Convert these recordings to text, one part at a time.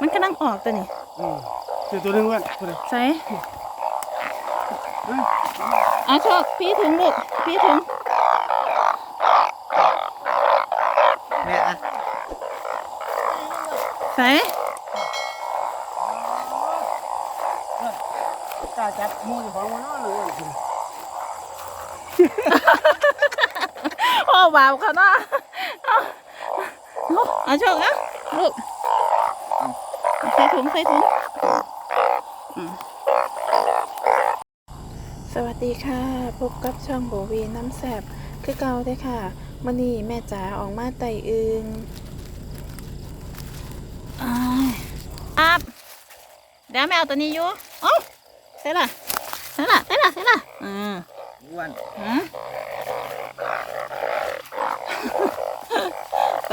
มันกำลังออกตัวนี่อืมเจอตัวหนึงเว้ยคนนี้ใส่เอาโชคพี่ถุงลูกพี่ถุงเนี่ยอะใส่กล้าจับมืออยู่ของมันเนาะเลยโอ้บาปเขาเนาะเอาเอาเอาโชคนะลูก ใส่ถุงใส่ถุงอืมสวัสดีค่ะ พบกับช่องโบวีน้ำแสบคือเก่าเด้อค่ะมื่อนี้แม่จ๋าออกมาไต่อึงอ้ายอับเดี๋ยวแม่เอาตัวนี้อยู่เอ้าใส่ละใส่ละใส่ละใส่ละอืมอ้วนหืมไป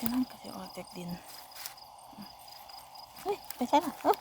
กำลังก็จะออกจากดิน เฮ้ย ไปใช่ป่ะเอ้า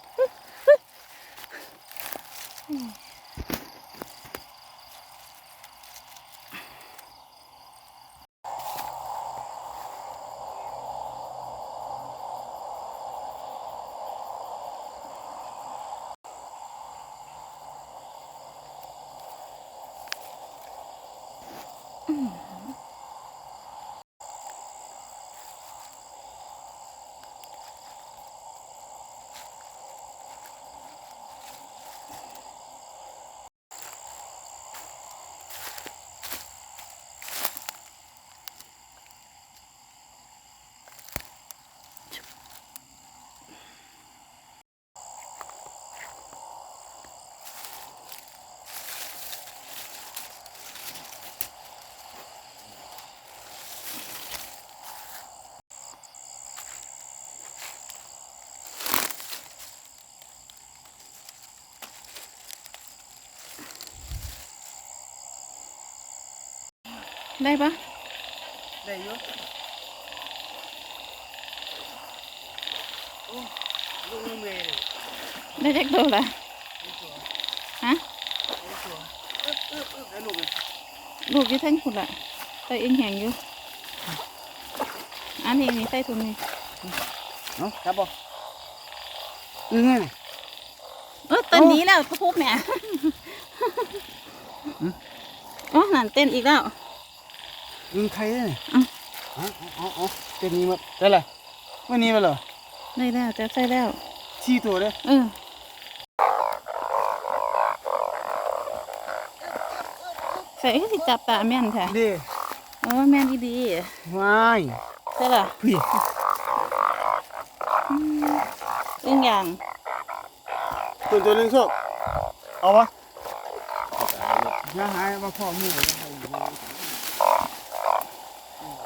ได้ปะได้อยู่โอ้ลูกเมย์นี่ได้จักโตละฮะอึ๊บอึ๊บอึ๊บได้ลูกเลยลูกอยู่ทั้งคุณละใส่เองแหงอยู่อันนี้นี่ใส่ถุงนี่เนาะจับบ่อึ้งไงนี่เออต้นนี้แล้วพะพุบเนี่ยอ๋อนั่นเต้นอีกแล้ว อึ้งไทยนี่อะอ๋ออ๋ออ๋อเป็นนี้มาได้เลยวันนี้มาเหรอได้แล้วจะใส่แล้วชี้ตัวเด้อเออใส่ให้สิจับตาแม่นแท้เด้เออแม่นดีว้ายๆใช่ล่ะพี่อึ้งอย่างตัวตัวหนึงโชคเอาวะอย่าหายมาพ่อมือเลย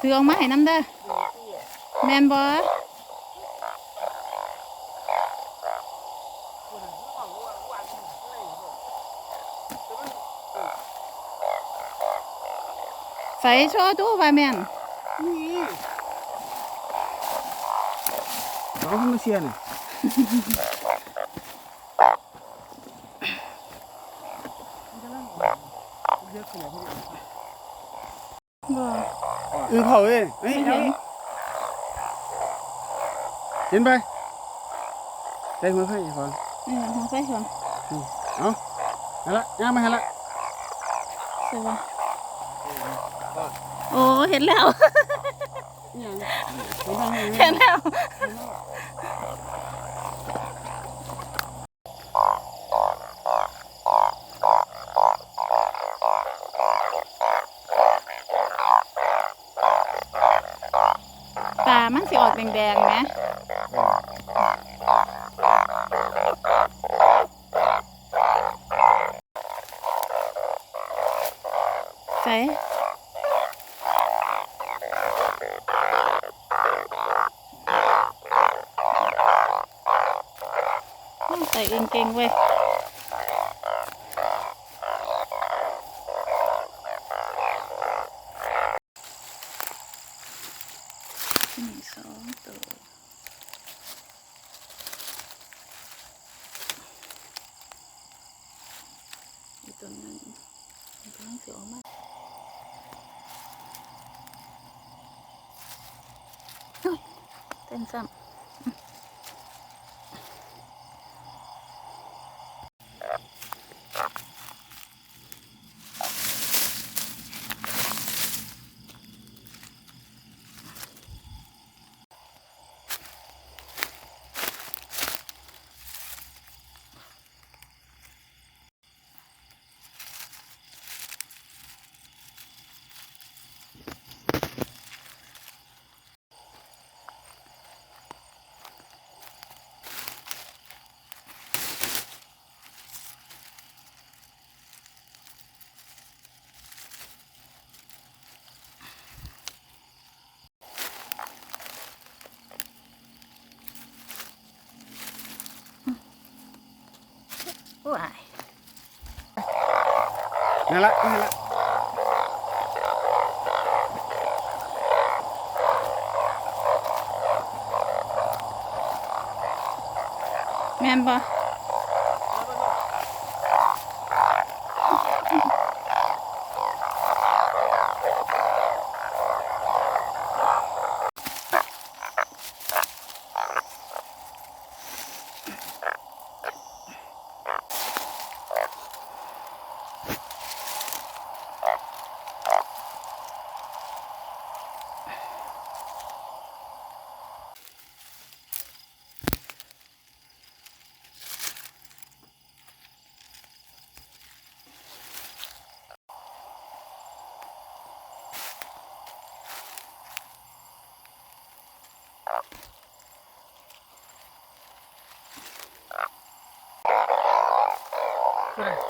คือเอามาให้น้ำเด้อแม่นบ่ใส่โชว์ดูว่าแม่นนี่น้องมาเชียร์นี่เยอะขนาดนี้บ่ อึ้งเผาเอ้ยเฮ้ยไม่เห็นเห็นไปใจมือให้ก่อนเออทางใส่ก่อนเอาเอาละย่างมาให้ละใส่บ่โอ้เห็นแล้ว เห็นแล้วตามัน สิออกแดงๆไหมใส่ใส่เองเก่งเว้ย นี่สองตัวอีกตัวหนึง อีกตัวหนึงเสียวมาเต้นซ้ำ ว้ายนั่นละนั่นละแม่นบ่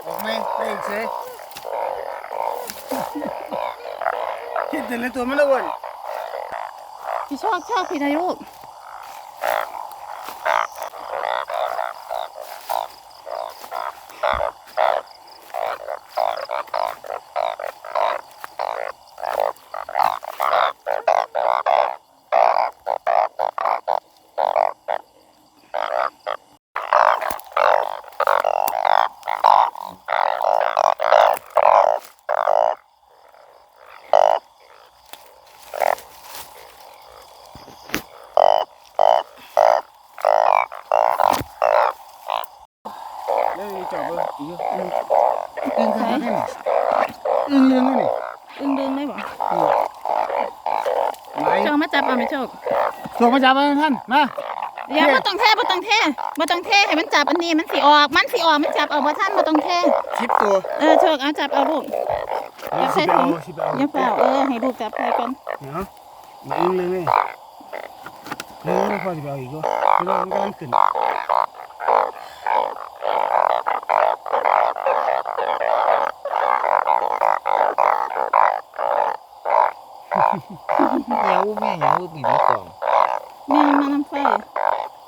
ออกไหมได้อีกเสียคิดถึงในตัวมันแล้วอ้วนพี่ชอบชอบพี่นายลูก อบเบอร์อีกอึ้งอึ้งใครอึ้งเรื่องนี่อึงดึงได้บ่ไหลโชคมาจับเอาไหมโชคส่งมาจับมาท่านมา เดี๋ยวบ่ต้องแท้บ่ต้องแท้บ่ต้องแท้ให้มันจับอันนี้มันสิออก มันสิออกมันจับเอาบ่ทันบ่ต้องแท้ชิปตัวเออโชคเอาจับเอาลูกจับใส่ถุงชิปเอาอย่าเปล่าเออให้ลูกจับใส่ก่อนเนาะมาอึ้งเลยนี่เออพอจะเอาอีกก็ไม่ต้องมันกำลังขึ้นยาวุแม่ยาวุมีน้กล่องแม่มาน้ำไฟ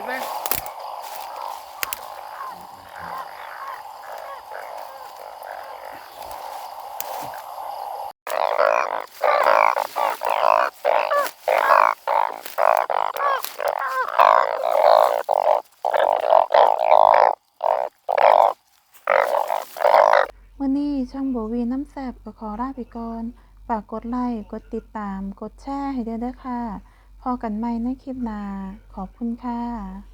ึ้นไหมวันนี้ช่องโบวีน้ำแสบก็ขอลาไปก่อนฝากกดไลค์ กดติดตาม กดแชร์ให้เด้อเด้ค่ะ พอกันใหม่ในคลิปหน้าขอบคุณค่ะ